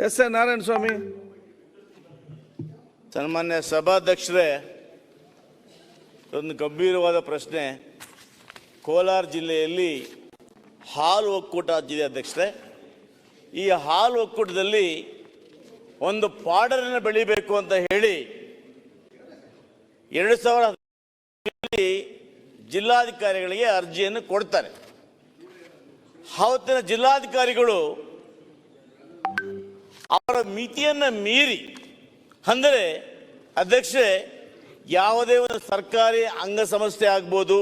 S A Narayana ಸ್ವಾಮಿ. ಸನ್ಮಾನ್ಯ ಸಭಾಧ್ಯಕ್ಷರೇ ಒಂದು ಗಂಭೀರವಾದ ಪ್ರಶ್ನೆ. ಕೋಲಾರ ಜಿಲ್ಲೆಯಲ್ಲಿ ಹಾಲು ಒಕ್ಕೂಟ ಜಿಲ್ಲೆ ಅಧ್ಯಕ್ಷರೇ. ಈ ಹಾಲು ಒಕ್ಕೂಟದಲ್ಲಿ ಒಂದು ಪಾಡರನ್ನು ಬೆಳಿಬೇಕು ಅಂತ ಹೇಳಿ ಎರಡು ಸಾವಿರ ಜಿಲ್ಲಾಧಿಕಾರಿಗಳಿಗೆ ಅರ್ಜಿಯನ್ನು ಕೊಡ್ತಾರೆ. ಆವತ್ತಿನ ಜಿಲ್ಲಾಧಿಕಾರಿಗಳು ಅವರ ಮಿತಿಯನ್ನು ಮೀರಿ, ಅಂದರೆ ಅಧ್ಯಕ್ಷೆ ಯಾವುದೇ ಒಂದು ಸರ್ಕಾರಿ ಅಂಗಸಂಸ್ಥೆ ಆಗ್ಬೋದು,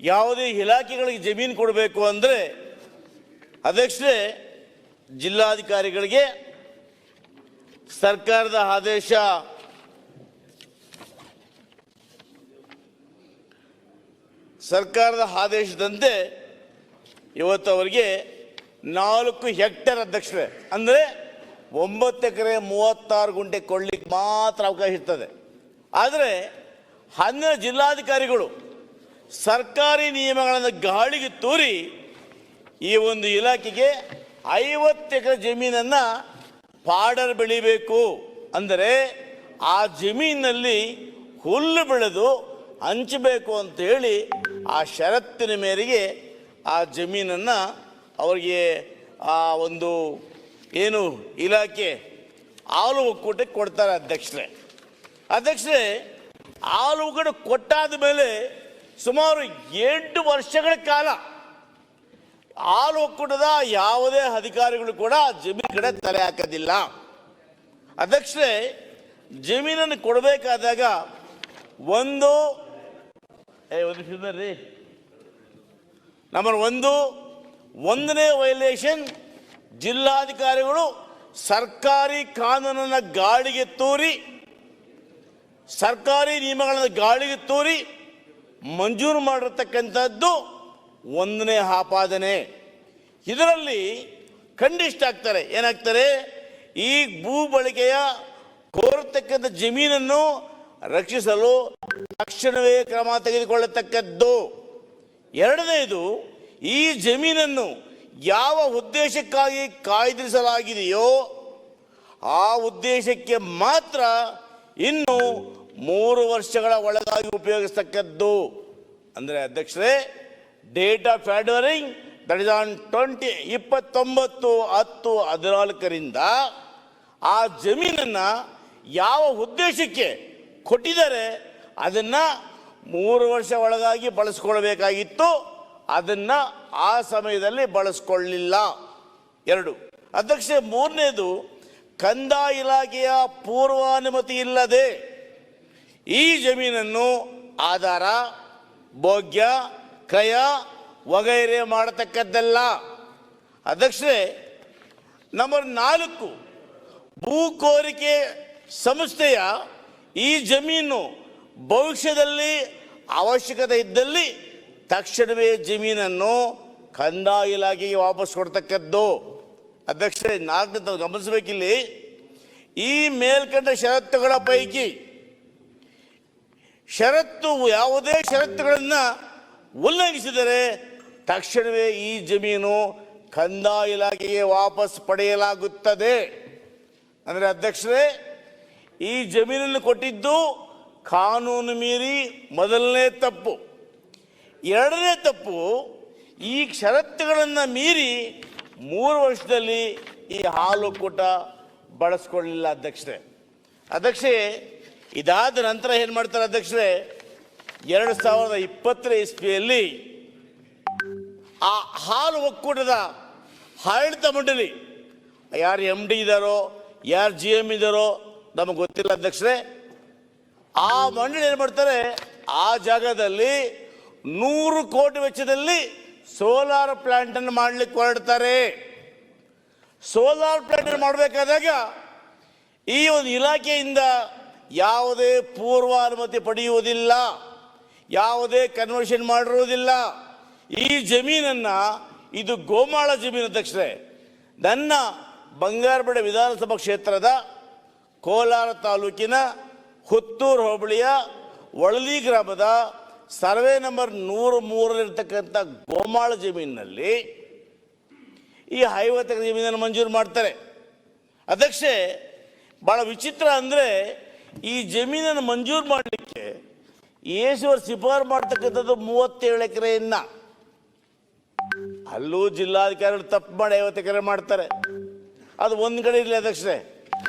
ಯಾವುದೇ ಇಲಾಖೆಗಳಿಗೆ ಜಮೀನು ಕೊಡಬೇಕು ಅಂದರೆ ಅಧ್ಯಕ್ಷೆ ಜಿಲ್ಲಾಧಿಕಾರಿಗಳಿಗೆ ಸರ್ಕಾರದ ಆದೇಶ. ಸರ್ಕಾರದ ಆದೇಶದಂತೆ ಇವತ್ತು ಅವರಿಗೆ ನಾಲ್ಕು ಹೆಕ್ಟೇರ್ ಅಧ್ಯಕ್ಷರೇ. ಅಂದರೆ ಒಂಬತ್ತು ಎಕರೆ ಮೂವತ್ತಾರು ಗುಂಟೆ ಕೊಡ್ಲಿಕ್ಕೆ ಮಾತ್ರ ಅವಕಾಶ ಇರ್ತದೆ. ಆದರೆ ಹನ್ನೆರಡು ಜಿಲ್ಲಾಧಿಕಾರಿಗಳು ಸರ್ಕಾರಿ ನಿಯಮಗಳನ್ನು ಗಾಳಿಗೆ ತೂರಿ ಈ ಒಂದು ಇಲಾಖೆಗೆ ಐವತ್ತು ಎಕರೆ ಜಮೀನನ್ನು ಪಾಡರ್ ಬೆಳಿಬೇಕು. ಅಂದರೆ ಆ ಜಮೀನಲ್ಲಿ ಹುಲ್ಲು ಬೆಳೆದು ಹಂಚಬೇಕು ಅಂತ ಹೇಳಿ ಆ ಷರತ್ತಿನ ಮೇರೆಗೆ ಆ ಜಮೀನನ್ನು ಅವರಿಗೆ ಆ ಒಂದು ಏನು ಇಲಾಖೆ ಹಾಲು ಒಕ್ಕೂಟಕ್ಕೆ ಕೊಡ್ತಾರೆ ಅಧ್ಯಕ್ಷರೇ. ಅಧ್ಯಕ್ಷರೇ, ಹಾಲು ಒಕ್ಕೂಟ ಕೊಟ್ಟಾದ ಮೇಲೆ ಸುಮಾರು ಎಂಟು ವರ್ಷಗಳ ಕಾಲ ಹಾಲು ಒಕ್ಕೂಟದ ಯಾವುದೇ ಅಧಿಕಾರಿಗಳು ಕೂಡ ಜಮೀನು ಕಡೆ ತಲೆ ಹಾಕೋದಿಲ್ಲ. ಅಧ್ಯಕ್ಷರೇ, ಜಮೀನನ್ನು ಕೊಡಬೇಕಾದಾಗ ಒಂದು, ಏ, ಒಂದು ನಂಬರ್ ಒಂದು ಒಂದನೇ ವೈಲೇಷನ್ ಜಿಲ್ಲಾಧಿಕಾರಿಗಳು ಸರ್ಕಾರಿ ಕಾನೂನನ್ನು ಗಾಳಿಗೆ ತೂರಿ, ಸರ್ಕಾರಿ ನಿಯಮಗಳನ್ನು ಗಾಳಿಗೆ ತೂರಿ ಮಂಜೂರು ಮಾಡಿರ್ತಕ್ಕಂಥದ್ದು ಒಂದನೇ ಆಪಾದನೆ. ಇದರಲ್ಲಿ ಖಂಡಿಷ್ಟ ಆಗ್ತಾರೆ. ಏನಾಗ್ತಾರೆ? ಈ ಭೂ ಬಳಕೆಯ ಕೋರತಕ್ಕಂಥ ಜಮೀನನ್ನು ರಕ್ಷಿಸಲು ತಕ್ಷಣವೇ ಕ್ರಮ ತೆಗೆದುಕೊಳ್ಳತಕ್ಕದ್ದು. ಎರಡನೆಯದು ಈ ಜಮೀನನ್ನು ಯಾವ ಉದ್ದೇಶಕ್ಕಾಗಿ ಕಾಯ್ದಿರಿಸಲಾಗಿದೆಯೋ ಆ ಉದ್ದೇಶಕ್ಕೆ ಮಾತ್ರ ಇನ್ನು ಮೂರು ವರ್ಷಗಳ ಒಳಗಾಗಿ ಉಪಯೋಗಿಸ್ತಕ್ಕದ್ದು. ಅಂದರೆ ಅಧ್ಯಕ್ಷರೇ, date of fathering that is on twenty, ಇಪ್ಪತ್ತೊಂಬತ್ತು, ಹತ್ತು, ಹದಿನಾಲ್ಕರಿಂದ ಆ ಜಮೀನನ್ನು ಯಾವ ಉದ್ದೇಶಕ್ಕೆ ಕೊಟ್ಟಿದ್ದಾರೆ ಅದನ್ನು ಮೂರು ವರ್ಷ ಒಳಗಾಗಿ ಬಳಸ್ಕೊಳ್ಬೇಕಾಗಿತ್ತು. ಅದನ್ನು ಆ ಸಮಯದಲ್ಲಿ ಬಳಸ್ಕೊಳ್ಳಿಲ್ಲ. ಎರಡು. ಅಧ್ಯಕ್ಷ, ಮೂರನೇದು, ಕಂದಾಯ ಇಲಾಖೆಯ ಪೂರ್ವಾನುಮತಿ ಇಲ್ಲದೆ ಈ ಜಮೀನನ್ನು ಆಧಾರ, ಭೋಗ್ಯ, ಕ್ರಯ ವಗೈರೆ ಮಾಡತಕ್ಕದ್ದಲ್ಲ. ಅಧ್ಯಕ್ಷರೇ ನಂಬರ್ ನಾಲ್ಕು ಭೂ ಕೋರಿಕೆ ಸಂಸ್ಥೆಯ ಈ ಜಮೀನು ಭವಿಷ್ಯದಲ್ಲಿ ಅವಶ್ಯಕತೆ ಇದ್ದಲ್ಲಿ ತಕ್ಷಣವೇ ಜಮೀನನ್ನು ಕಂದಾಯ ಇಲಾಖೆಗೆ ವಾಪಸ್ ಕೊಡ್ತಕ್ಕದ್ದು. ಅಧ್ಯಕ್ಷರೇ, ನಾಲ್ಕನೇ ತಾವು ಗಮನಿಸಬೇಕಿಲ್ಲಿ. ಈ ಮೇಲ್ಕಂಡ ಷರತ್ತುಗಳ ಪೈಕಿ ಷರತ್ತು ಯಾವುದೇ ಷರತ್ತುಗಳನ್ನು ಉಲ್ಲಂಘಿಸಿದರೆ ತಕ್ಷಣವೇ ಈ ಜಮೀನು ಕಂದಾಯ ಇಲಾಖೆಗೆ ವಾಪಸ್ ಪಡೆಯಲಾಗುತ್ತದೆ. ಅಂದರೆ ಅಧ್ಯಕ್ಷರೇ, ಈ ಜಮೀನನ್ನು ಕೊಟ್ಟಿದ್ದು ಕಾನೂನು ಮೀರಿ ಮೊದಲನೇ ತಪ್ಪು. ಎರಡನೇ ತಪ್ಪು ಈ ಷರತ್ತುಗಳನ್ನು ಮೀರಿ ಮೂರು ವರ್ಷದಲ್ಲಿ ಈ ಹಾಲು ಕೂಟ ಬಳಸ್ಕೊಳ್ಳಿಲ್ಲ ಅಧ್ಯಕ್ಷರೇ. ಅಧ್ಯಕ್ಷೆ ಇದಾದ ನಂತರ ಏನು ಮಾಡ್ತಾರೆ ಅಧ್ಯಕ್ಷರೇ, ಎರಡು ಸಾವಿರದ ಇಪ್ಪತ್ತರ ಇಸ್ವಿಯಲ್ಲಿ ಆ ಹಾಲು ಒಕ್ಕೂಟದ ಆಡಳಿತ ಮಂಡಳಿ, ಯಾರು ಎಂ ಡಿ ಇದ್ದಾರೋ ಯಾರು ಜಿ ಎಂ ಇದ್ದಾರೋ ನಮಗೆ ಗೊತ್ತಿಲ್ಲ ಅಧ್ಯಕ್ಷರೇ. ಆ ಮಂಡಳಿ ಏನು ಮಾಡ್ತಾರೆ, ಆ ಜಾಗದಲ್ಲಿ ನೂರು ಕೋಟಿ ವೆಚ್ಚದಲ್ಲಿ ಸೋಲಾರ್ ಪ್ಲಾಂಟ್ ಅನ್ನು ಮಾಡ್ಲಿಕ್ಕೆ ಹೊರಡ್ತಾರೆ. ಸೋಲಾರ್ ಪ್ಲಾಂಟ್ ಮಾಡಬೇಕಾದಾಗ ಈ ಒಂದು ಇಲಾಖೆಯಿಂದ ಯಾವುದೇ ಪೂರ್ವಾನುಮತಿ ಪಡೆಯುವುದಿಲ್ಲ, ಯಾವುದೇ ಕನ್ವರ್ಷನ್ ಮಾಡಿರುವುದಿಲ್ಲ. ಈ ಜಮೀನನ್ನ, ಇದು ಗೋಮಾಳ ಜಮೀನು ಅಧ್ಯಕ್ಷರೇ ನನ್ನ ಬಂಗಾರಪಡೆ ವಿಧಾನಸಭಾ ಕ್ಷೇತ್ರದ ಕೋಲಾರ ತಾಲೂಕಿನ ಹುತ್ತೂರು ಹೋಬಳಿಯ ಒಳಲಿ ಗ್ರಾಮದ ಸರ್ವೆ ನಂಬರ್ ನೂರ ಮೂರಲ್ಲಿರ್ತಕ್ಕಂಥ ಗೋಮಾಳ ಜಮೀನಿನಲ್ಲಿ ಈ ಐವತ್ತು ಎಕರೆ ಜಮೀನನ್ನು ಮಂಜೂರು ಮಾಡ್ತಾರೆ. ಅಧ್ಯಕ್ಷೆ ಭಾಳ ವಿಚಿತ್ರ ಅಂದರೆ ಈ ಜಮೀನನ್ನು ಮಂಜೂರು ಮಾಡಲಿಕ್ಕೆ ಈಶ್ವರ್ ಶಿಫಾರು ಮಾಡ್ತಕ್ಕಂಥದ್ದು ಮೂವತ್ತೇಳು ಎಕರೆಯನ್ನ. ಅಲ್ಲೂ ಜಿಲ್ಲಾಧಿಕಾರಿಗಳು ತಪ್ಪು ಮಾಡಿ ಐವತ್ತು ಎಕರೆ ಮಾಡ್ತಾರೆ. ಅದು ಒಂದು ಕಡೆ ಇರಲಿ ಅಧ್ಯಕ್ಷರೇ.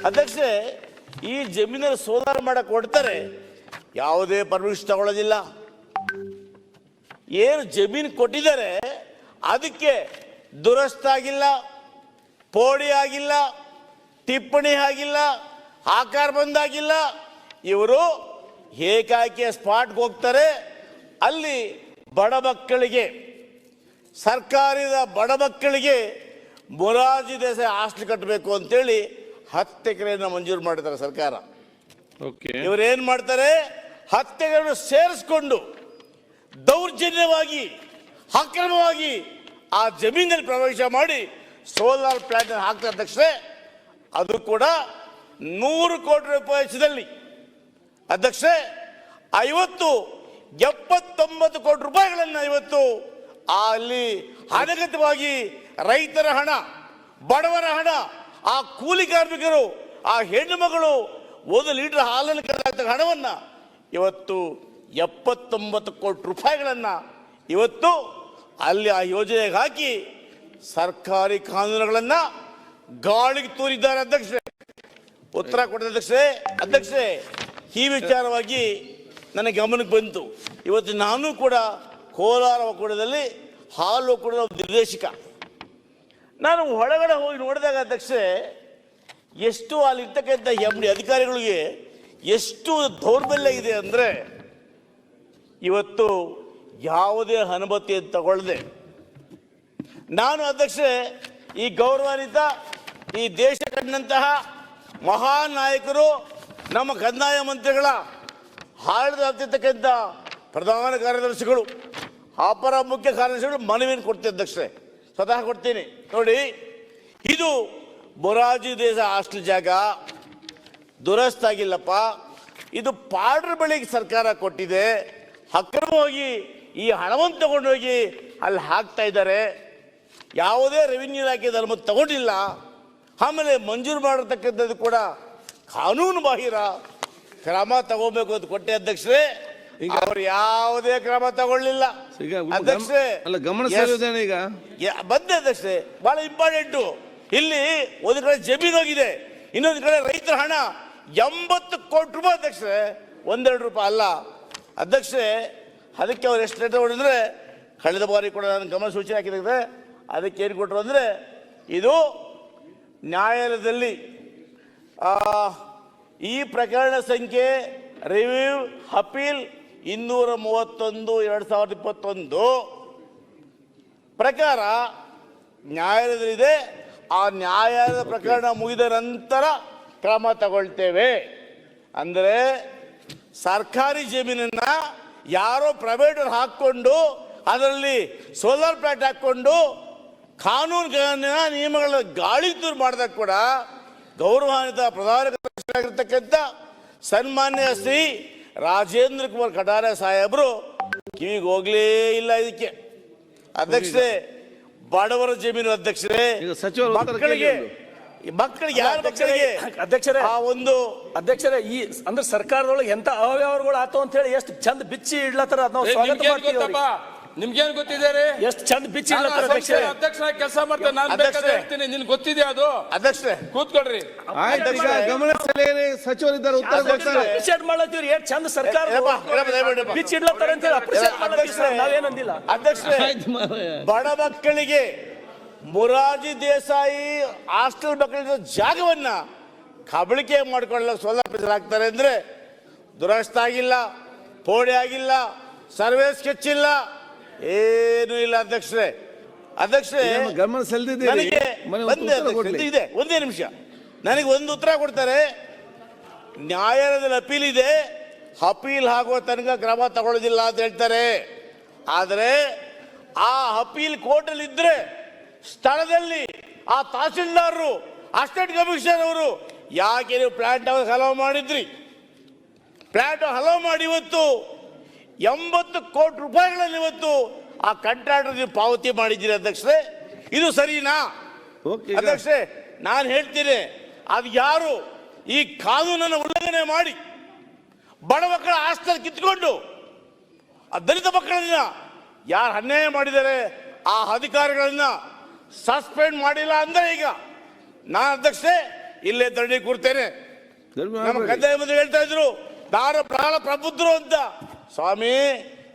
ಅಧ್ಯಕ್ಷರೇ, ಈ ಜಮೀನಲ್ಲಿ ಸೋದಾರ ಮಾಡಕ್ಕೆ ಕೊಡ್ತಾರೆ ಯಾವುದೇ ಪರ್ಮಿಷನ್ ತಗೊಳ್ಳೋದಿಲ್ಲ. ಏನು ಜಮೀನು ಕೊಟ್ಟಿದ್ದಾರೆ ಅದಕ್ಕೆ ದುರಸ್ತಾಗಿಲ್ಲ ಪೋಡಿ ಆಗಿಲ್ಲ ಟಿಪ್ಪಣಿ ಆಗಿಲ್ಲ ಆಕಾರ ಬಂದಾಗಿಲ್ಲ. ಇವರು ಏಕಾಕಿಯ ಸ್ಪಾಟ್ಗೆ ಹೋಗ್ತಾರೆ. ಅಲ್ಲಿ ಬಡ ಮಕ್ಕಳಿಗೆ ಸರ್ಕಾರದ ಬಡ ಮಕ್ಕಳಿಗೆ ಮೊರಾಜಿ ದೇಸಾಯಿ ಹಾಸ್ಟೆಲ್ ಕಟ್ಟಬೇಕು ಅಂತೇಳಿ ಹತ್ತು ಎಕರೆಯನ್ನು ಮಂಜೂರು ಮಾಡಿದ್ದಾರೆ ಸರ್ಕಾರ. ಓಕೆ ಇವರು ಏನ್ ಮಾಡ್ತಾರೆ? ಹತ್ತು ಸೇರಿಸ್ಕೊಂಡು ದೌರ್ಜನ್ಯವಾಗಿ, ಅಕ್ರಮವಾಗಿ ಆ ಜಮೀನಲ್ಲಿ ಪ್ರವೇಶ ಮಾಡಿ ಸೋಲಾರ್ ಪ್ಲಾಂಟ್ ಹಾಕ್ತಾ ತಕ್ಷಣ ಅದು ಕೂಡ ನೂರು ಕೋಟಿ ರೂಪಾಯಿ ವೆಚ್ಚದಲ್ಲಿ. ಅಧ್ಯಕ್ಷ, ಐವತ್ತು, ಎಪ್ಪತ್ತೊಂಬತ್ತು ಕೋಟಿ ರೂಪಾಯಿಗಳನ್ನು ಇವತ್ತು ಅಲ್ಲಿ ಅನಗತ್ಯವಾಗಿ ರೈತರ ಹಣ, ಬಡವರ ಹಣ, ಆ ಕೂಲಿ ಕಾರ್ಮಿಕರು, ಆ ಹೆಣ್ಣು ಮಗಳು ಒಂದು ಲೀಟರ್ ಹಾಲನ್ನು ಕರೆದ ಹಣವನ್ನು ಇವತ್ತು ಎಪ್ಪತ್ತೊಂಬತ್ತು ಕೋಟಿ ರೂಪಾಯಿಗಳನ್ನು ಇವತ್ತು ಅಲ್ಲಿ ಆ ಯೋಜನೆಗೆ ಹಾಕಿ ಸರ್ಕಾರಿ ಕಾನೂನುಗಳನ್ನು ಗಾಳಿಗೆ ತೂರಿದ್ದಾರೆ ಅಧ್ಯಕ್ಷರೇ. ಉತ್ತರ ಕೊಟ್ಟ ಅಧ್ಯಕ್ಷರೇ. ಅಧ್ಯಕ್ಷರೇ, ಈ ವಿಚಾರವಾಗಿ ನನ್ನ ಗಮನಕ್ಕೆ ಬಂತು. ಇವತ್ತು ನಾನು ಕೂಡ ಕೋಲಾರ ಒಕ್ಕೂಟದಲ್ಲಿ ಹಾಲು ಒಕ್ಕೂಟದ ನಿರ್ದೇಶಕ. ನಾನು ಒಳಗಡೆ ಹೋಗಿ ನೋಡಿದಾಗ ಅಧ್ಯಕ್ಷರೇ, ಎಷ್ಟು ಅಲ್ಲಿರ್ತಕ್ಕಂಥ ಎಂ ಡಿ ಅಧಿಕಾರಿಗಳಿಗೆ ಎಷ್ಟು ದೌರ್ಬಲ್ಯ ಇದೆ ಅಂದರೆ ಇವತ್ತು ಯಾವುದೇ ಅನುಮತಿ ತಗೊಳ್ಳದೆ ನಾನು ಅಧ್ಯಕ್ಷ, ಈ ಗೌರವಾನ್ವಿತ, ಈ ದೇಶ ಕಂಡಂತಹ ಮಹಾನ್ ನಾಯಕರು, ನಮ್ಮ ಕಂದಾಯ ಮಂತ್ರಿಗಳ ಹಾಳದಾಗ್ತಿರ್ತಕ್ಕಂಥ ಪ್ರಧಾನ ಕಾರ್ಯದರ್ಶಿಗಳು, ಅಪರ ಮುಖ್ಯ ಕಾರ್ಯದರ್ಶಿಗಳು ಮನವಿಯನ್ನು ಕೊಡ್ತೀನಿ ಅಧ್ಯಕ್ಷರೇ. ಸ್ವತಃ ಕೊಡ್ತೀನಿ. ನೋಡಿ, ಇದು ಬೊರಾಜಿ ದೇಶ ಹಾಸ್ಟೆಲ್ ಜಾಗ. ದುರಸ್ತಾಗಿಲ್ಲಪ್ಪ ಇದು ಪಾಡ್ರ ಬಳಿಗೆ ಸರ್ಕಾರ ಕೊಟ್ಟಿದೆ. ಅಕ್ರಮವಾಗಿ ಈ ಹಣವನ್ನು ತಗೊಂಡೋಗಿ ಅಲ್ಲಿ ಹಾಕ್ತಾ ಇದ್ದಾರೆ. ಯಾವುದೇ ರೆವಿನ್ಯೂ ಇಲಾಖೆ ಧರ್ಮ ತಗೊಂಡಿಲ್ಲ. ಆಮೇಲೆ ಮಂಜೂರು ಮಾಡಿರ್ತಕ್ಕಂಥದ್ದು ಕೂಡ ಕಾನೂನು ಬಾಹಿರ. ಕ್ರಮ ತಗೋಬೇಕು ಅಂತ ಕೊಟ್ಟೆ ಅಧ್ಯಕ್ಷರೇ. ಈಗ- ಅವರು ಯಾವುದೇ ಕ್ರಮ ತಗೊಳ್ಳಿಲ್ಲ. ಈಗ ಅಧ್ಯಕ್ಷರೇ ಅಲ್ಲ ಗಮನ ಸೆಳೆಯೋದೇನು ಈಗ? ಯಾ- ಬಂದೆ ಅಧ್ಯಕ್ಷರೇ ಬಹಳ ಇಂಪಾರ್ಟೆಂಟು ಇಲ್ಲಿ ಒಂದು ಕಡೆ ಜಮೀನು ಹೋಗಿದೆ ಇನ್ನೊಂದು ಕಡೆ ರೈತರ ಹಣ. ಎಂಬತ್ತು ಕೋಟಿ ರೂಪಾಯಿ ಅಧ್ಯಕ್ಷರೇ ಒಂದೆರಡು ರೂಪಾಯಿ ಅಲ್ಲ. ಅಧ್ಯಕ್ಷರೇ, ಅದಕ್ಕೆ ಅವ್ರು ಎಷ್ಟು ಲೆಟರ್ ಹೊಡೆದ್ರೆ, ಕಳೆದ ಬಾರಿ ಕೂಡ ನಾನು ಗಮನ ಸೂಚನೆ ಹಾಕಿದ್ರೆ ಅದಕ್ಕೆ ಏನು ಕೊಟ್ಟರು ಅಂದರೆ, ಇದು ನ್ಯಾಯಾಲಯದಲ್ಲಿ ಈ ಪ್ರಕರಣ ಸಂಖ್ಯೆ ರಿವ್ಯೂ ಅಪೀಲ್ ಇನ್ನೂರ ಮೂವತ್ತೊಂದು ಎರಡು ಸಾವಿರದ ಇಪ್ಪತ್ತೊಂದು ಪ್ರಕಾರ ನ್ಯಾಯಾಲಯದಲ್ಲಿದೆ. ಆ ನ್ಯಾಯಾಲಯದ ಪ್ರಕರಣ ಮುಗಿದ ನಂತರ ಕ್ರಮ ತಗೊಳ್ತೇವೆ. ಅಂದರೆ ಸರ್ಕಾರಿ ಜಮೀನನ್ನ ಯಾರೋ ಪ್ರೈವೇಟ್ ಹಾಕ್ಕೊಂಡು ಅದರಲ್ಲಿ ಸೋಲಾರ್ ಪ್ಲಾಂಟ್ ಹಾಕ್ಕೊಂಡು ಕಾನೂನು ನಿಯಮಗಳ ಗಾಳಿ ದೂರು ಮಾಡಿದಾಗ ಕೂಡ ಗೌರವಾನ್ವಿತ ಪ್ರಧಾನ ಕಾರ್ಯದರ್ಶಿಯಾಗಿರ್ತಕ್ಕಂಥ ಸನ್ಮಾನ್ಯ ಶ್ರೀ ರಾಜೇಂದ್ರ ಕುಮಾರ್ ಕಟಾರೆ ಸಾಹೇಬರು ಕಿವಿಗೆ ಹೋಗ್ಲೇ ಇಲ್ಲ ಇದಕ್ಕೆ. ಅಧ್ಯಕ್ಷರೇ ಬಡವರ ಜಮೀನು ಅಧ್ಯಕ್ಷರೇ ಮಕ್ಕಳಿಗೆ ಮಕ್ಕಳಿಗೆ ಯಾರ ಮಕ್ಕಳಿಗೆ? ಅಧ್ಯಕ್ಷರೇ ಆ ಒಂದು ಅಧ್ಯಕ್ಷರೇ ಈ ಅಂದ್ರೆ ಸರ್ಕಾರದೊಳಗೆ ಎಂತ ಅವ್ಯವಹಾರಗಳು ಆತು ಅಂತ ಹೇಳಿ ಎಷ್ಟು ಚಂದ ಬಿಚ್ಚಿ ಇಡ್ಲತ್ತಾರ ಅದ್ ನಾವು ಸ್ವಾಗತ ನಿಮ್ಗೇನ್ ಮಾಡ್ತೀವಿ ಅವ್ರಿಗೆ. ನಿಮ್ಗೇನ್ ಗೊತ್ತಿದೆ ಎಷ್ಟು ಚಂದ ಬಿಚ್ಚಿ ಇಡ್ಲತ್ತಾರ ಅಧ್ಯಕ್ಷ ಅಧ್ಯಕ್ಷರೇ? ಅಧ್ಯಕ್ಷರಾಗಿ ಕೆಲಸ ಮಾಡ್ತೇನೆ ನಾನು ಅಧ್ಯಕ್ಷರೇ. ಬೇಕಾದ್ರೆ ಹೇಳ್ತೀನಿ. ನಿನ್ ಗೊತ್ತಿದೆ ಅದು? ಅಧ್ಯಕ್ಷರೇ. ಕೂತ್ಕೊಳ್ರಿ. ಆಯ್ತು ಈಗ ಗಮನ ಸೆಳೆಯರಿ ಸಚಿವರಿದ್ದಾರೆ ಉತ್ತರ ಕೊಡ್ತಾರೆ. ಅಪ್ರಿಷಿಯೇಟ್ ಮಾಡ್ಲತ್ತೀವ್ರಿ ಎಷ್ಟು ಚಂದ ಸರ್ಕಾರ ಏ. ಬಿಚ್ಚಿ ಇಡ್ಲತ್ತಾರ ಅಂತ ಹೇಳಿ ಅಪ್ರಿಷಿಯೇಟ್ ಮಾಡ್ಲತ್ತೀವಿ ಅಧ್ಯಕ್ಷರೇ. ನಾವೇನಂದಿಲ್ಲ. ಅಧ್ಯಕ್ಷರೇ ಬಡ ಮಕ್ಕಳಿಗೆ ಮೊರಾರ್ಜಿ ದೇಸಾಯಿ ಹಾಸ್ಟೆಲ್ ಮಕ್ಕಳಿದ್ದ ಜಾಗವನ್ನು ಕಬಳಿಕೆ ಮಾಡಿಕೊಳ್ಳಲು ಸೋಲಾಪಿಸಲಾಗ್ತಾರೆ ಅಂದರೆ ಅಂದ್ರೆ ದುರಸ್ತ ಆಗಿಲ್ಲ ಪೋಡಿ ಆಗಿಲ್ಲ ಸರ್ವೇ ಸ್ಕೆಚ್ ಇಲ್ಲ ಏನೂ ಇಲ್ಲ ಅಧ್ಯಕ್ಷರೇ. ಅಧ್ಯಕ್ಷರೇ ಗಮನ ನನಗೆ ಒಂದೇ ಇದೆ ಒಂದೇ ನಿಮಿಷ. ನನಗೆ ಒಂದು ಉತ್ತರ ಕೊಡ್ತಾರೆ. ನ್ಯಾಯಾಲಯದಲ್ಲಿ ಅಪೀಲ್ ಇದೆ. ಅಪೀಲ್ ಆಗುವ ತನಕ ಕ್ರಮ ತಗೊಳ್ಳೋದಿಲ್ಲ ಅಂತ ಹೇಳ್ತಾರೆ. ಆದರೆ ಆ ಅಪೀಲ್ ಕೋರ್ಟಲ್ಲಿ ಇದ್ರೆ ಸ್ಥಳದಲ್ಲಿ ಆ ತಹಸೀಲ್ದಾರರು ಅಸ್ಟೇಟ್ ಕಮಿಷನರ್ ಅವರು ಯಾಕೆ ನೀವು ಪ್ಲಾಂಟ್ ಹಲವು ಮಾಡಿದ್ರಿ? ಪ್ಲಾಂಟ್ ಹಲವು ಮಾಡಿ ಇವತ್ತು ಎಂಬತ್ತು ಕೋಟಿ ರೂಪಾಯಿಗಳಲ್ಲಿ ಇವತ್ತು ಆ ಕಂಟ್ರಾಕ್ಟರ್ ನೀವು ಪಾವತಿ ಮಾಡಿದ್ದೀರಿ ಅಧ್ಯಕ್ಷರೇ. ಇದು ಸರಿನಾ? ಓಕೆ, ಈಗ- ನಾನು ಹೇಳ್ತೀನಿ ಅದು ಯಾರು ಈ ಕಾನೂನನ್ನು ಉಲ್ಲಂಘನೆ ಮಾಡಿ ಬಡ ಮಕ್ಕಳ ಆಸ್ತಿ ಕಿತ್ಕೊಂಡು ಆ ದಲಿತ ಮಕ್ಕಳನ್ನ ಯಾರು ಅನ್ಯಾಯ ಮಾಡಿದ್ದಾರೆ ಆ ಅಧಿಕಾರಿಗಳನ್ನ ಸಸ್ಪೆಂಡ್ ಮಾಡಿಲ್ಲ ಅಂದ್ರೆ ಈಗ ನಾನು ಅಧ್ಯಕ್ಷೆ ಇಲ್ಲೇ ಧರಣಿ ಕೂರ್ತೇನೆ. ನಮ್ಮ ಕಂದಾಯ ಮಂತ್ರಿ ಹೇಳ್ತಾ ಇದ್ರು ದಾರ ಪ್ರಾಣ ಪ್ರಬುದ್ಧರು ಅಂತ. ಸ್ವಾಮಿ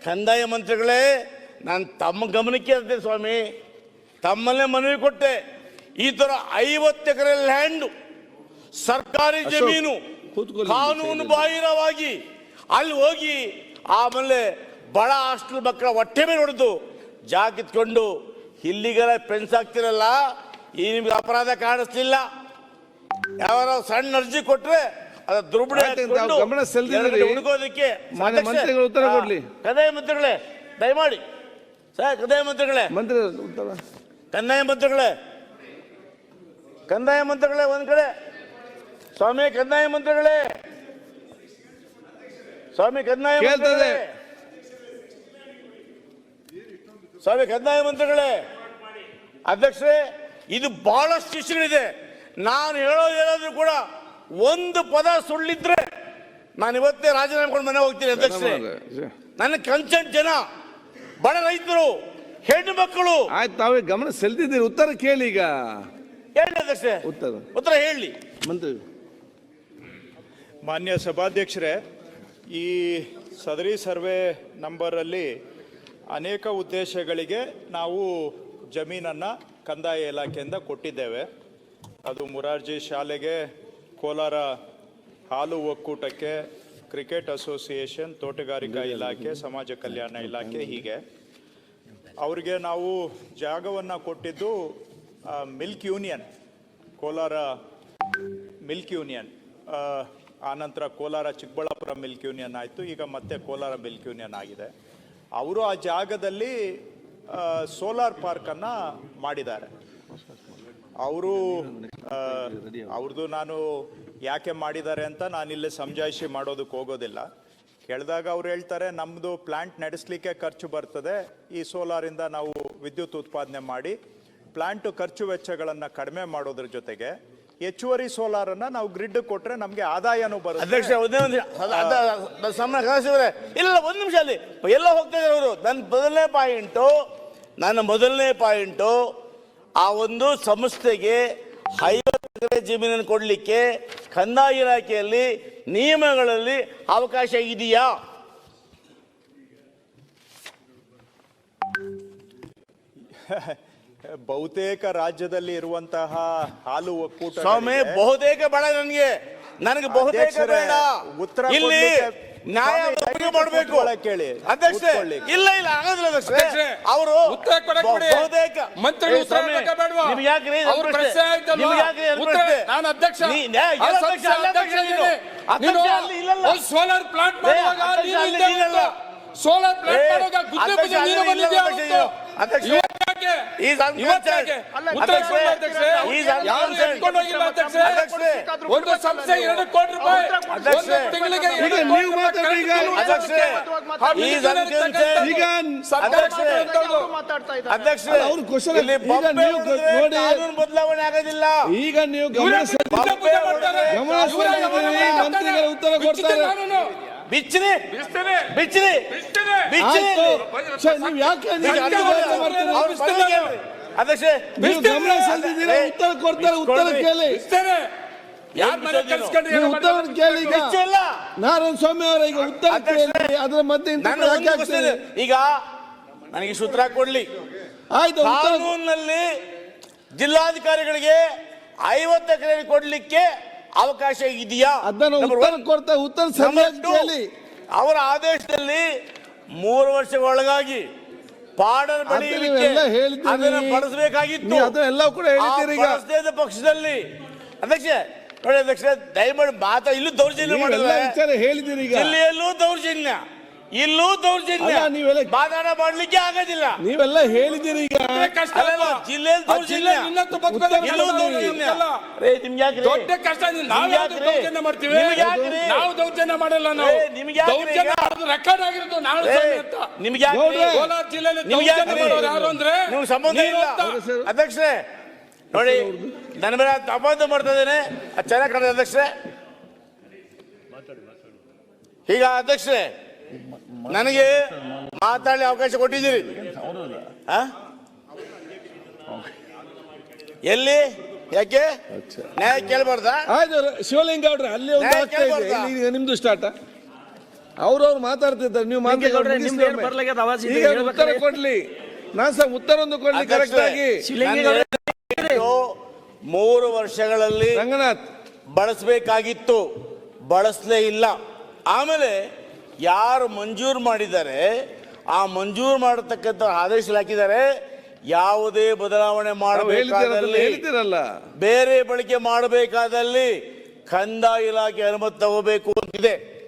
ಕಂದಾಯ ಮಂತ್ರಿಗಳೇ ನಾನು ತಮ್ಮ ಗಮನಕ್ಕೆ ಇರ್ತೇನೆ ಸ್ವಾಮಿ. ತಮ್ಮಲ್ಲೇ ಮನವಿ ಕೊಟ್ಟೆ. ಈ ಥರ ಐವತ್ತು ಎಕರೆ ಲ್ಯಾಂಡ್ ಸರ್ಕಾರಿ ಜಮೀನು. ಕಾನೂನು ಬಾಹಿರವಾಗಿ ಅಲ್ಲಿ ಹೋಗಿ ಆಮೇಲೆ ಬಡ ಹಾಸ್ಟೆಲ್ ಮಕ್ಕಳ ಹೊಟ್ಟೆ ಮೇಲೆ ಹೊಡೆದು ಜಾಗ ಕಿತ್ಕೊಂಡು ಇಲ್ಲಿಗೆಲ್ಲ ಫ್ರೆಂಡ್ಸ್ ಆಗ್ತಿರಲ್ಲ ಈ ನಿಮ್ಗೆ ಅಪರಾಧ ಕಾಣಿಸ್ಲಿಲ್ಲ. ಯಾವ ಸಣ್ಣ ಅರ್ಜಿ ಕೊಟ್ರೆ ಅದ ದುರ್ಬಳ ಗಮನ ಸೆಳೆದಿದ್ದೀರಿ. ಉಳ್ಕೋದಕ್ಕೆ ಮಾನ್ಯ ಮಂತ್ರಿಗಳು ಉತ್ತರ ಕೊಡ್ಲಿ. ಕಂದಾಯ ಮಂತ್ರಿಗಳೇ ದಯಮಾಡಿ. ಸರ್ ಕಂದಾಯ ಮಂತ್ರಿಗಳೇ. ಮಂತ್ರಿ ಉತ್ತರ. ಕಂದಾಯ ಮಂತ್ರಿಗಳೇ. ಕಂದಾಯ ಮಂತ್ರಿಗಳೇ ಒಂದ್ ಕಡೆ. ಸ್ವಾಮಿ ಕಂದಾಯ ಮಂತ್ರಿಗಳೇ. ಸ್ವಾಮಿ ಕಂದಾಯ ಕೇಳ್ತದೆ. ಮಂತ್ರಿಗಳೇ. ಸ್ವಾಮಿ ಕಂದಾಯ ಮಂತ್ರಿಗಳೇ ಅಧ್ಯಕ್ಷರೇ ಇದು ಬಹಳಷ್ಟು ಇಶ್ಯೂಗಳಿದೆ. ನಾನು ಹೇಳೋದು ಏನಾದ್ರೂ ಕೂಡ ಒಂದು ಪದ ಸುಳ್ಳಿದ್ರೆ ನಾನು ಇವತ್ತೇ ರಾಜೀನಾಮೆ ಕೊಂಡು ಮನೆ ಹೋಗ್ತೀನಿ ಅಧ್ಯಕ್ಷರೇ. ನನ್ನ ಕನ್ಸೆಂಟ್ ಜನ ಬಡ ರೈತರು ಹೆಣ್ಣು ಮಕ್ಕಳು. ಆಯ್ತು ತಾವೇ ಗಮನ ಸೆಲ್ತಿದ್ದೀರಿ ಉತ್ತರ ಕೇಳಿ ಈಗ. ಹೇಳಿ ಅಧ್ಯಕ್ಷರೇ. ಉತ್ತರ. ಉತ್ತರ ಹೇಳಿ. ಮಂತ್ರಿ. ಮಾನ್ಯ ಸಭಾಧ್ಯಕ್ಷರೇ ಈ ಸದರಿ ಸರ್ವೆ ನಂಬರಲ್ಲಿ ಅನೇಕ ಉದ್ದೇಶಗಳಿಗೆ ನಾವು ಜಮೀನನ್ನು ಕಂದಾಯ ಇಲಾಖೆಯಿಂದ ಕೊಟ್ಟಿದ್ದೇವೆ. ಅದು ಮುರಾರ್ಜಿ ಶಾಲೆಗೆ ಕೋಲಾರ ಹಾಲು ಒಕ್ಕೂಟಕ್ಕೆ ಕ್ರಿಕೆಟ್ ಅಸೋಸಿಯೇಷನ್, ತೋಟಗಾರಿಕಾ ಇಲಾಖೆ, ಸಮಾಜ ಕಲ್ಯಾಣ ಇಲಾಖೆ ಹೀಗೆ. ಅವರಿಗೆ ನಾವು ಜಾಗವನ್ನು ಕೊಟ್ಟಿದ್ದು milk union, Kolar milk union. ಆನಂತರ ಕೋಲಾರ ಚಿಕ್ಕಬಳ್ಳಾಪುರ ಮಿಲ್ಕ್ ಯೂನಿಯನ್ ಆಯಿತು, ಈಗ ಮತ್ತೆ ಕೋಲಾರ ಮಿಲ್ಕ್ ಯೂನಿಯನ್ ಆಗಿದೆ. ಅವರು ಆ ಜಾಗದಲ್ಲಿ ಸೋಲಾರ್ ಪಾರ್ಕನ್ನು ಮಾಡಿದ್ದಾರೆ. ಅವರು ಅವ್ರದ್ದು ನಾನು ಯಾಕೆ ಮಾಡಿದ್ದಾರೆ ಅಂತ ನಾನಿಲ್ಲಿ ಸಮಜಾಯಿಷಿ ಮಾಡೋದಕ್ಕೆ ಹೋಗೋದಿಲ್ಲ. ಕೇಳಿದಾಗ ಅವ್ರು ಹೇಳ್ತಾರೆ ನಮ್ಮದು ಪ್ಲಾಂಟ್ ನಡೆಸಲಿಕ್ಕೆ ಖರ್ಚು ಬರ್ತದೆ. ಈ ಸೋಲಾರಿಂದ ನಾವು ವಿದ್ಯುತ್ ಉತ್ಪಾದನೆ ಮಾಡಿ ಪ್ಲಾಂಟ್ ಖರ್ಚು ವೆಚ್ಚಗಳನ್ನು ಕಡಿಮೆ ಮಾಡೋದ್ರ ಜೊತೆಗೆ ಹೆಚ್ಚುವರಿ ಸೋಲಾರನ್ನು ನಾವು ಗ್ರಿಡ್ ಕೊಟ್ರೆ ನಮಗೆ ಆದಾಯನೂ ಅಧ್ಯಕ್ಷ ಬರುತ್ತೆ ಒಂದೇ ಒಂದು ಅದ- ಅದ- ಕಳಿಸಿದ್ರೆ ಇಲ್ಲ ಒಂದು ನಿಮಿಷ ಅಲ್ಲಿ. ಎಲ್ಲ ಹೋಗ್ತಾ ಇದ್ದಾರೆ ಅವರು ನನ್ನ ಮೊದಲನೇ ಪಾಯಿಂಟು ನನ್ನ ಮೊದಲನೇ ಪಾಯಿಂಟು ಆ ಒಂದು ಸಂಸ್ಥೆಗೆ ಐವತ್ತು ಎಕರೆ ಜಮೀನನ್ನು ಕೊಡಲಿಕ್ಕೆ ಕಂದಾಯ ಇಲಾಖೆಯಲ್ಲಿ ನಿಯಮಗಳಲ್ಲಿ ಅವಕಾಶ ಇದೆಯಾ? ಬಹುತೇಕ ರಾಜ್ಯದಲ್ಲಿ ಇರುವಂತಹ ಹಾಲು ಒಕ್ಕೂಟ ಸ್ವಾಮಿ ಬಹುತೇಕ ಬೇಡ ನನಗೆ ನನಗೆ ಬಹುತೇಕ ಬೇಡ ಉತ್ತರ ಇಲ್ಲಿ ನ್ಯಾಯ ಮಾಡಬೇಕು ಕೇಳಿ. ಅಧ್ಯಕ್ಷ. ಇಲ್ಲ ಇಲ್ಲ ಆಗೋದಿಲ್ಲ ಅಧ್ಯಕ್ಷರೇ ಅಧ್ಯಕ್ಷರೇ, ಅವರು ಉತ್ತರ. ಬಹುತೇಕ ಮಂತ್ರಿ ಉತ್ತರ ಬೇಡವಾ? ನಿಮ್ಗೆ ಯಾಕ್ರಿ ಇದು ಪ್ರಶ್ನೆ? ಆಯ್ತಲ್ವಾ? ನಿಮ್ಗೆ ಯಾಕ್ರಿ ಉತ್ತರ- ನಾನು ಅಧ್ಯಕ್ಷ. ಅಧ್ಯಕ್ಷ, ಅಧ್ಯಕ್ಷ ಅಧ್ಯಕ್ಷ ನೀನು. ನೀನು ಅಧ್ಯಕ್ಷ ಅಲ್ಲಿ ಇಲ್ಲಲ್ಲ. ಒಂದು ಸೋಲಾರ್ ಪ್ಲಾಂಟ್ ಮಾಡುವಾಗ ಅಧ್ಯಕ್ಷ ನೀನು ಅಲ್ಲಿ ಇದ್ದೇ ಇಲ್ಲಲ್ಲ. ಉಂಟು. ಸೋಲಾರ್ ಪ್ಲಾಂಟ್ ಮಾಡುವಾಗ ಗುದ್ದೆ ಅಧ್ಯಕ್ಷ ಗುದ್ದೆ ನೀನು ಬಂದಿದ್ಯಾ ಅಧ್ಯಕ್ಷ ಇವತ್ತಾಕೆ? ಉತ್ತರ ಅಧ್ಯಕ್ಷ, ಕೊಡಿ ಅಧ್ಯಕ್ಷ. he is ಯಾರು ಎತ್ಕೊಂಡು ಹೋಗಿಲ್ಲ ಅಧ್ಯಕ್ಷ ಅಧ್ಯಕ್ಷ, ಒಂದು ಸಂಸ್ಥೆ ಎರಡು ಕೋಟಿ ರೂಪಾಯಿ ಒಂದು ತಿಂಗಳಿಗೆ ಈಗ ನೀವು ಮಾತಾಡಿ ಈಗ. ಅಧ್ಯಕ್ಷ. ಅಧ್ಯಕ್ಷ ಅವ್ರ ಇಲ್ಲಿ ನೀವು ನೋಡಿ. ಕಾನೂನು ಬದಲಾವಣೆ ಆಗೋದಿಲ್ಲ ಈಗ ನೀವು ಗಮನ ಮಂತ್ರಿಗಳು ಉತ್ತರ ಕೊಡ್ತಾರೆ. ಬಿಚ್ಚಿರಿ. ಬಿಚ್ಚಿದೆ. ಬಿಚ್ಚಿರಿ. ಬಿಚ್ಚಿದೆ. ಬಿಚ್ಚಿರಿ. ಸರ್, ನೀವು ಯಾಕೆ ನೀವು ಈಗ ಯಾಕೆ ಅಧ್ಯಕ್ಷ, ವಾದ ಮಾಡ್ತೀರಿ? ಅವ್ರ ಬದಲಿಗೆ ಹೇಳ್ರಿ. ಅಧ್ಯಕ್ಷ ನೀವು ಗಮನ ಸೆಳೆದಿದ್ದೀರಾ? ಉತ್ತರ ಕೊಡ್ತಾರೆ ಉತ್ತರ ಕೇಳಿ. ಯಾರ್ ಮನೆ ಕಲ್ಸ್ಕೊಂಡ್ರಿ ನೀವು ಕೇಳಿ ಈಗ. ಬಿಚ್ಚಿಲ್ಲ ನಾರಾಯಣ ಸ್ವಾಮಿ ಅವರ ಈಗ ಉತ್ತರ ಕೇಳಿ. ಅದರ ಮಧ್ಯೆ ಇಂಥ ನನ್ನ ಯಾಕೆ ಹಾಕ್ತೀರಿ? ಇದೆ. ಈಗ ನನಗೆ ಸೂತ್ರ ಕೊಡ್ಲಿ. ಆಯ್ತು ಉತ್ತರ. ಕಾನೂನಿನಲ್ಲಿ ಜಿಲ್ಲಾಧಿಕಾರಿಗಳಿಗೆ ಐವತ್ತು ಎಕರೆ ಕೊಡ್ಲಿಕ್ಕೆ ಅವಕಾಶ ಇದೆಯಾ? ಕೊಡ್ತಾ ಉತ್ತರ ಅವರ ಆದೇಶದಲ್ಲಿ ಮೂರು ವರ್ಷ ಒಳಗಾಗಿ ಪಾಡರ್ ಬಳಿ. ಅದನ್ನ ಬಳಸಬೇಕಾಗಿತ್ತು. ಕೂಡ ಹೇಳ್ತೀರಿ ಈಗ. ಪಕ್ಷದಲ್ಲಿ ಅಧ್ಯಕ್ಷ ನೋಡಿ ಅಧ್ಯಕ್ಷ ದಯಮಾಡಿ ಮಾತಾ ಇಲ್ಲೂ ದೌರ್ಜನ್ಯ ಮಾಡಿಲ್ಲ ಎಲ್ಲೂ ದೌರ್ಜನ್ಯ. ಇಲ್ಲೂ ದೌರ್ಜನ್ಯ. ನೀವೆಲ್ಲ- ಬಾಧಾನ ಮಾಡ್ಲಿಕ್ಕೆ ಆಗೋದಿಲ್ಲ. ನೀವೆಲ್ಲ ಹೇಳಿದ್ದೀರಿ ಈಗ. ಕಷ್ಟ ಜಿಲ್ಲೆಯಲ್ಲಿ ಜಿಲ್ಲೆ ದೌರ್ಜನ್ಯ. ಇಲ್ಲೂ ದೌರ್ಜನ್ಯ. ನಿಮ್ಗೆ ಯಾಕ್ರಿ? ದೊಡ್ಡ ಕಷ್ಟ ನೀವು-? ದೌರ್ಜನ್ಯ ಮಾಡ್ತೀವಿ? ನಾವು ದೌರ್ಜನ್ಯ ಮಾಡಲ್ಲ ನಾವು. ನಿಮ್ಗೆ ದೌರ್ಜನ್ಯ ರೆಕಾರ್ಡ್ ಆಗಿರೋದು ನಾವು ಅಂತ. ನಿಮ್ಗೆ. ಕೋಲಾರ ಜಿಲ್ಲೆಯಲ್ಲಿ ನಿಮ್ಗೆ ದೌರ್ಜನ್ಯ ಮಾಡೋರು ಯಾರು ಅಂದ್ರೆ ನೀವು ಸಂಬಂಧ ಇಲ್ಲ. ಅಧ್ಯಕ್ಷರೇ ನೋಡಿ ನನ್ನ ಮೇಲೆ ಅಪವಾದ ಮಾಡ್ತಾ ಇದ್ದೇನೆ. ಚೆನ್ನಾಗಿ ಕಾಣ ಅಧ್ಯಕ್ಷರೇ. ಈಗ ಅಧ್ಯಕ್ಷರೇ ನನಗೆ ಮಾತಾಡಲಿ ಅವಕಾಶ ಕೊಟ್ಟಿದ್ದೀರಿ. ಆ? ಎಲ್ಲಿ? ಯಾಕೆ? ನ್ಯಾಯ ಕೇಳಬಾರ್ದಾ? ಆಯ್ತು ಶಿವಲಿಂಗ ಅವ್ರ ಅಲ್ಲಿ ಒಂದು ನ್ಯಾಯ ಆಗ್ತಾ ಇದೆ. ಇಲ್ಲಿ ನಿಮ್ದು ಸ್ಟಾರ್ಟ್ ಅವ್ರವ್ರು ಮಾತಾಡ್ತಿದ್ದಾರೆ. ನೀವು ಮಾತಾಡ್ತಾರೆ ಮಾತಾಡಿ ನಿಮ್ದು ಏನು ಬರ್ಲಾಗ್ಯದ ಆವಾಜ್ ಇದೆ, ಈಗ ಹೇಳ್ಬೇಕಾದ್ರೆ? ಉತ್ತರ ಕೊಡ್ಲಿ. ನಾನ್ ಸರ್ ಉತ್ತರ ಒಂದು ಕೊಡ್ಲಿ ಕರೆಕ್ಟ್ ಆಗಿ. ಶಿವಲಿಂಗೇಗೌಡ್ರೆ, ನಾನು ಮೂರು ವರ್ಷಗಳಲ್ಲಿ ರಂಗನಾಥ್. ಬಳಸಬೇಕಾಗಿತ್ತು. ಬಳಸಲೇ ಇಲ್ಲ. ಆಮೇಲೆ ಯಾರು ಮಂಜೂರು ಮಾಡಿದ್ದಾರೆ ಆ ಮಂಜೂರು ಮಾಡತಕ್ಕಂಥ ಆದೇಶ ಹಾಕಿದ್ದಾರೆ ಯಾವುದೇ ಬದಲಾವಣೆ ಮಾಡಬೇಕಾದಲ್ಲಿ ಬೇರೆ ಬಳಕೆ ಮಾಡಬೇಕಾದಲ್ಲಿ ಕಂದಾಯ ಇಲಾಖೆ ಅನುಮತಿ ತಗೋಬೇಕು ಅಂತಿದೆ.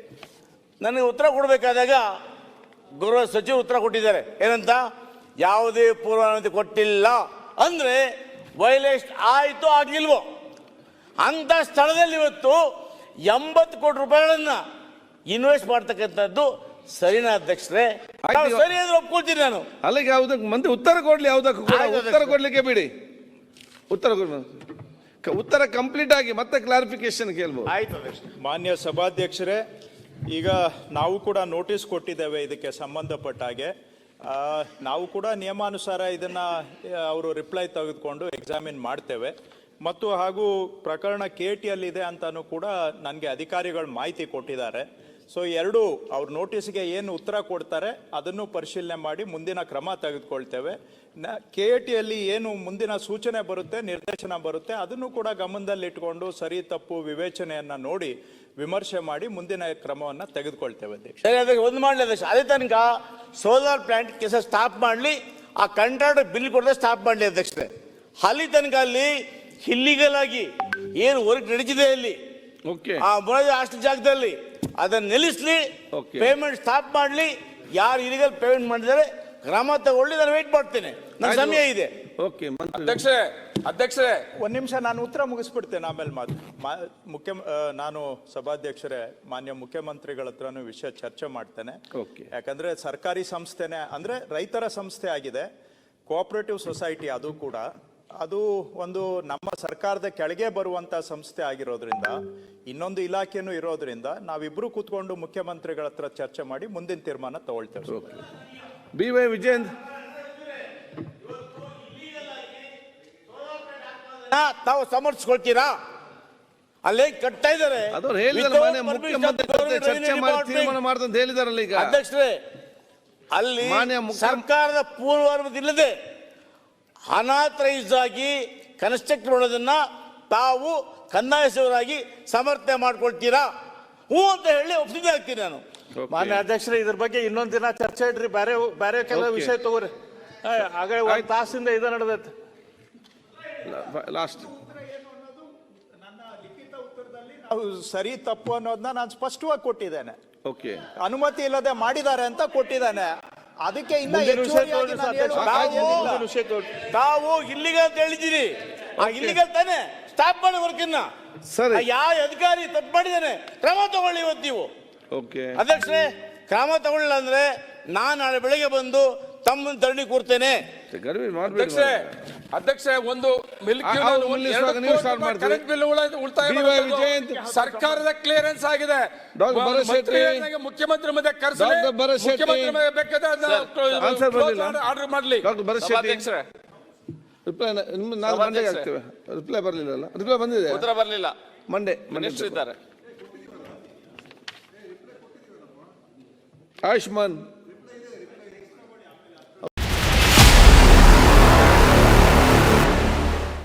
ನನಗೆ ಉತ್ತರ ಕೊಡಬೇಕಾದಾಗ ಗೃಹ ಸಚಿವರು ಉತ್ತರ ಕೊಟ್ಟಿದ್ದಾರೆ. ಏನಂತ? ಯಾವುದೇ ಪೂರ್ವಾನುಮತಿ ಕೊಟ್ಟಿಲ್ಲ. ಅಂದ್ರೆ ವೈಲೇಷ್ ಆಯಿತು ಆಗ್ಲಿಲ್ವೋ? ಅಂತ ಸ್ಥಳದಲ್ಲಿ ಇವತ್ತು ಎಂಬತ್ತು ಕೋಟಿ ರೂಪಾಯಿಗಳನ್ನ ಇನ್ವೆಸ್ಟ್ ಮಾಡ್ತಕ್ಕಂಥದ್ದು ಸರಿನಾ ಅಧ್ಯಕ್ಷರೇ. ನಾವು ಸರಿ ಅಂದ್ರೆ ಒಪ್ಕೊಳ್ತೀನಿ ನಾನು. ಅಲ್ಲಿಗೆ ಯಾವುದಕ್ಕೆ ಮಂದಿ ಉತ್ತರ ಕೊಡ್ಲಿ ಯಾವ್ದಕ್ಕೂ ಕೂಡ. ಆಯ್ತು, ಉತ್ತರ. ಕೊಡ್ಲಿಕ್ಕೆ ಬಿಡಿ. ಉತ್ತರ ಕೊಡ್ ಕ- ಉತ್ತರ ಕಂಪ್ಲೀಟ್ ಆಗಿ ಮತ್ತೆ ಕ್ಲಾರಿಫಿಕೇಶನ್ ಕೇಳ್ಬೋದು. ಆಯ್ತು ಅಧ್ಯಕ್ಷ ಮಾನ್ಯ ಸಭಾಧ್ಯಕ್ಷರೇ ಈಗ ನಾವು ಕೂಡ ನೋಟಿಸ್ ಕೊಟ್ಟಿದ್ದೇವೆ ಇದಕ್ಕೆ ಸಂಬಂಧಪಟ್ಟ ಹಾಗೆ. ಆ, ನಾವು ಕೂಡ ನಿಯಮಾನುಸಾರ ಇದನ್ನ ಅವರು ರಿಪ್ಲೈ ತೆಗೆದುಕೊಂಡು ಎಕ್ಸಾಮಿನ್ ಮಾಡ್ತೇವೆ. ಮತ್ತು ಹಾಗೂ ಪ್ರಕರಣ ಕೆ ಟಿಯಲ್ಲಿದೆ ಅಂತಾನು ಕೂಡ ನನಗೆ ಅಧಿಕಾರಿಗಳು ಮಾಹಿತಿ ಕೊಟ್ಟಿದ್ದಾರೆ. ಸೊ ಎರಡು ಅವ್ರ ನೋಟಿಸ್ಗೆ ಏನು ಉತ್ತರ ಕೊಡ್ತಾರೆ ಅದನ್ನು ಪರಿಶೀಲನೆ ಮಾಡಿ ಮುಂದಿನ ಕ್ರಮ ತೆಗೆದುಕೊಳ್ತೇವೆ. ಕೆ ಟಿಯಲ್ಲಿ ಏನು ಮುಂದಿನ ಸೂಚನೆ ಬರುತ್ತೆ ನಿರ್ದೇಶನ ಬರುತ್ತೆ ಅದನ್ನು ಕೂಡ ಗಮನದಲ್ಲಿಟ್ಕೊಂಡು ಸರಿ ತಪ್ಪು ವಿವೇಚನೆಯನ್ನ ನೋಡಿ ವಿಮರ್ಶೆ ಮಾಡಿ ಮುಂದಿನ ಕ್ರಮವನ್ನು ತೆಗೆದುಕೊಳ್ತೇವೆ ಅಧ್ಯಕ್ಷ. ಸರಿ ಅದಕ್ಕೆ ಒಂದು ಮಾಡಲಿ ಅಧ್ಯಕ್ಷ. ಅದೇ ತನಕ ಸೋಲಾರ್ ಪ್ಲಾಂಟ್ ಕೆಲಸ ಸ್ಟಾಪ್ ಮಾಡಲಿ ಆ ಕಂಟ್ರಾಕ್ಟ್ ಬಿಲ್ ಕೊಡದೆ ಸ್ಟಾಪ್ ಮಾಡಲಿ ಅಧ್ಯಕ್ಷರೇ ಅಲ್ಲಿ ತನಕ ಅಲ್ಲಿ ಇಲ್ಲಿಗಲ್ ಆಗಿ ಏನು ವರ್ಕ್ ನಡೀತಿದೆ ಅಲ್ಲಿ. ಓಕೆ ಆ ಅಷ್ಟು ಜಾಗದಲ್ಲಿ ಅದನ್ನ ನಿಲ್ಲಿಸಲಿ ಪೇಮೆಂಟ್ ಸ್ಟಾಪ್ ಮಾಡಲಿ. ಯಾರು ಇಲಿಗಲ್ ಪೇಮೆಂಟ್ ಮಾಡಿದರೆ ಕ್ರಮ ತಗೊಳ್ಳಿ ನಾನು ವೇಟ್ ಮಾಡ್ತೇನೆ. ನನ್ನ ಸಮಯ ಇದೆ. ಓಕೆ ಅಧ್ಯಕ್ಷರೇ ಅಧ್ಯಕ್ಷರೇ. ಒಂದು ನಿಮಿಷ ನಾನು ಉತ್ತರ ಮುಗಿಸ್ಬಿಡ್ತೇನೆ ಆಮೇಲೆ ಮಾತು. ಮಾ- ಮುಖ್ಯ ನಾನು ಸಭಾಧ್ಯಕ್ಷರೇ ಮಾನ್ಯ ಮುಖ್ಯಮಂತ್ರಿಗಳ ಹತ್ರನೂ ವಿಷಯ ಚರ್ಚೆ ಮಾಡ್ತೇನೆ. ಓಕೆ ಯಾಕಂದ್ರೆ ಸರ್ಕಾರಿ ಸಂಸ್ಥೆನೇ ಅಂದ್ರೆ ರೈತರ ಸಂಸ್ಥೆ ಆಗಿದೆ. ಕೋಆಪರೇಟಿವ್ ಸೊಸೈಟಿ ಅದು ಕೂಡ. ಅದು ಒಂದು ನಮ್ಮ ಸರ್ಕಾರದ ಕೆಳಗೆ ಬರುವಂತ ಸಂಸ್ಥೆ ಆಗಿರೋದ್ರಿಂದ ಇನ್ನೊಂದು ಇಲಾಖೆನೂ ಇರೋದ್ರಿಂದ ನಾವಿಬ್ರು ಕೂತ್ಕೊಂಡು ಮುಖ್ಯಮಂತ್ರಿಗಳ ಹತ್ರ ಚರ್ಚೆ ಮಾಡಿ ಮುಂದಿನ ತೀರ್ಮಾನ ತಗೊಳ್ತೇವೆ. ಬಿ ವೈ ವಿಜೇಂದ್ರ ತಾವು ಸಮರ್ಥಿಸ್ಕೊಳ್ತೀರಾ? ಅಲ್ಲೇ ಕಟ್ತಾ ಇದ್ದಾರೆ. ಅಧ್ಯಕ್ಷರೇ ಅಲ್ಲಿ ಸರ್ಕಾರದ ಪೂರ್ವಾನುಮತಿ ಇಲ್ಲದೆ ಅನಾಥರೈಸ್ ಆಗಿ ಕನ್ಸ್ಟ್ರಕ್ಟ್ ಮಾಡೋದನ್ನ ತಾವು ಕಂದಾಯ ಸಚಿವರಾಗಿ ಸಮರ್ಥನೆ ಮಾಡ್ಕೊಳ್ತೀರಾ? ಹ್ಞೂ ಅಂತ ಹೇಳಿ ಒಪ್ಪಿಗೆ ಆಗ್ತೀನಿ ನಾನು. ಮಾನ್ಯ ಅಧ್ಯಕ್ಷರೇ ಇದ್ರ ಬಗ್ಗೆ ಇನ್ನೊಂದು ದಿನ ಚರ್ಚೆ ಇಡ್ರಿ. ಬೇರೆ ಬೇರೆ ಕೆಲವು ವಿಷಯ ತಗೋರಿ. ಹಾಗೆ ಒಂದು ತಾಸಿಂದ ಇದು ನಡೆದೈತೆ. ಲಾಸ್ಟ್. ಸರಿ ತಪ್ಪು ಅನ್ನೋದನ್ನ ನಾನು ಸ್ಪಷ್ಟವಾಗಿ ಕೊಟ್ಟಿದ್ದೇನೆ. ಓಕೆ ಅನುಮತಿ ಇಲ್ಲದೆ ಮಾಡಿದ್ದಾರೆ ಅಂತ ಕೊಟ್ಟಿದ್ದಾನೆ. ಅದಕ್ಕೆ ಇನ್ನ ಹೆಚ್ಚುವರಿಯಾಗಿ ನಾನು ಹೇಳುವ ತಾವು ಇಲ್ಲಿಗ ಅಂತ ಹೇಳಿದ್ದೀರಿ. ಆ ಇಲ್ಲಿಗೆ ತಾನೆ ಸ್ಟಾಪ್ ಮಾಡಿ ವರ್ಕಿನ್ನ ಸರಿ. ಯಾವ ಅಧಿಕಾರಿ ತಪ್ಪು ಮಾಡಿದ್ದಾನೆ ಕ್ರಮ ತಗೊಳ್ಳಿ ಇವತ್ತು ನೀವು. ಓಕೆ ಅಧ್ಯಕ್ಷರೇ ಕ್ರಮ ತಗೊಳ್ಳಿಲ್ಲ ಅಂದ್ರೆ ನಾನು ನಾಳೆ ಬೆಳಿಗ್ಗೆ ಬಂದು ತಮ್ಮನ್ನ ತಳ್ಳಿ ಕೂರ್ತೇನೆ. ಗಡಿಮೆ ಅಧ್ಯಕ್ಷರೇ ಮಾಡಬೇಡಿ ಅಧ್ಯಕ್ಷರೇ ಒಂದು. ಸರ್ಕಾರದ ಕ್ಲಿಯರೆನ್ಸ್ ಆಗಿದೆ. ಮುಖ್ಯಮಂತ್ರಿ ಬರ್ಲಿಲ್ಲ. ಆರ್ಡರ್ ಮಾಡಲಿ. ರಿಪ್ಲೈ ನಾಳೆ ಮಂಡೇ ಆಗ್ತೇವೆ. ರಿಪ್ಲೈ ಬರಲಿಲ್ಲ ರಿಪ್ಲೈ ಬಂದಿದೆ ಉತ್ತರ ಬರಲಿಲ್ಲ. ಮಂಡೇ ಮಿನಿಸ್ಟರ್ ಇದ್ದಾರೆ. ಆಯುಷ್ಮಾನ್